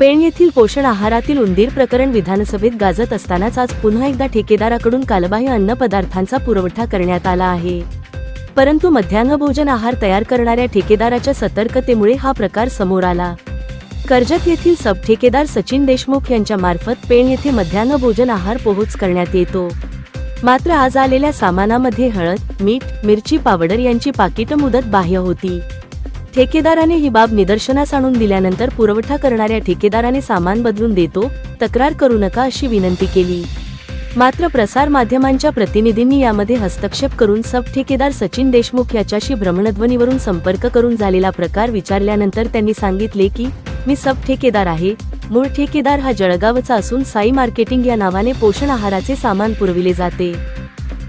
पेण येथील पोषण आहारातील उंदीर प्रकरण विधानसभेत गाजत असतानाच आज पुन्हा एकदा ठेकेदाराकडून कालबाह्य अन्नपदार्थांचा पुरवठा करण्यात आला आहे. परंतु मध्यान्ह भोजन आहार तयार करणाऱ्या ठेकेदाराच्या सतर्कतेमुळे हा प्रकार समोर आला. कर्जत येथील सब ठेकेदार सचिन देशमुख यांच्या मार्फत पेण येथे मध्यान्ह भोजन आहार पोहोच करण्यात येतो. मात्र आज आलेल्या सामानामध्ये हळद मीठ मिरची पावडर यांची पाकिटं मुदत बाह्य होती. ठेकेदाराने ही बाब निदर्शनास आणून दिल्यानंतर पुरवठा करणाऱ्या ठेकेदाराने सामान बदलून देतो तक्रार करू नका अशी विनंती केली. मात्र प्रसार माध्यमांच्या प्रतिनिधींनी यामध्ये हस्तक्षेप करून सब ठेकेदार सचिन देशमुख याच्याशी भ्रमणध्वनीवरून संपर्क करून झालेला प्रकार विचारल्यानंतर त्यांनी सांगितले की मी सब ठेकेदार आहे. मूळ ठेकेदार हा जळगावचा असून साई मार्केटिंग या नावाने पोषण आहाराचे सामान पुरविले जाते.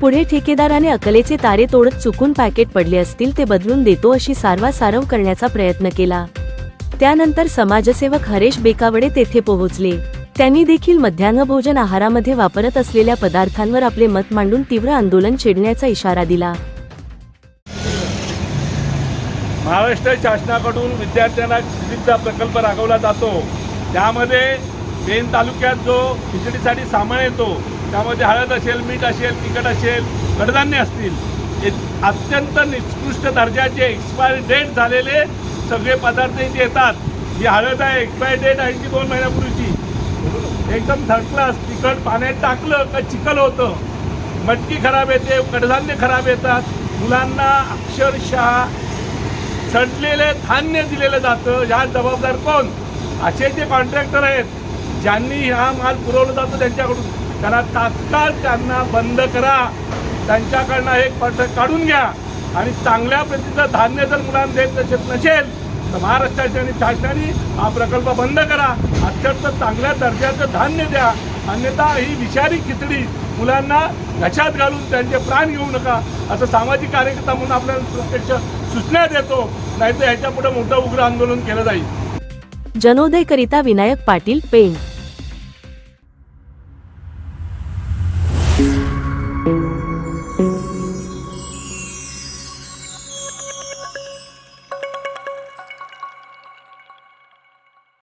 पुढे ठेकेदाराने अकलेचे तारे तोडत चुकून पॅकेट पडले असतील ते बदलून देतो अशी सारवा सारव करण्याचा प्रयत्न केला. त्यानंतर समाजसेवक हरेश बेकावडे तेथे पोहोचले. त्यांनी देखील मध्यान्ह भोजन आहारामध्ये वापरत असलेल्या पदार्थांवर आपले मत मांडून तीव्र आंदोलन छेडण्याचा इशारा दिला. महाराष्ट्र शासनाकडून विद्यार्थ्यांना खिचडीचा प्रकल्प राबवला जातो. त्यामध्ये पेन तालुक्यात जो खिचडीसाठी सामान येतो त्यामध्ये हळद असेल मीठ असेल तिखट असेल कडधान्य असतील. अत्यंत निकृष्ट दर्जाचे एक्सपायरी डेट झालेले सगळे पदार्थ इथे येतात. जी हळद आहे एक्सपायरी डेट आहे ती दोन महिन्यापूर्वीची. एकदम थर्ड क्लास तिखट पाण्यात टाकलं का चिखल होतं. मटकी खराब येते कडधान्य खराब येतात. मुलांना अक्षरशः सडलेले धान्य दिलेलं जातं. ह्या जबाबदार कोण? असे जे कॉन्ट्रॅक्टर आहेत ज्यांनी हा माल पुरवला जातो त्यांच्याकडून. त्यांना तात्काळ त्यांना बंद करा. त्यांच्याकडनं एक कॉन्ट्रॅक्ट काढून घ्या. आणि चांगल्या प्रतीचं धान्य जर मुलांना देत नसेल नसेल तर महाराष्ट्राच्या आणि शासनाने हा प्रकल्प बंद करा. अत्यंत चांगल्या दर्जाचं धान्य द्या. अन्यथा ही विषारी खिचडी मुलांना घशात घालून त्यांचे प्राण घेऊ नका. असं सामाजिक कार्यकर्ता म्हणून आपल्याला प्रत्यक्ष सूचना देतो. नाहीतर ह्याच्या पुढे मोठं उग्र आंदोलन केलं जाईल. जनोदय करिता विनायक पाटील पेंट पेण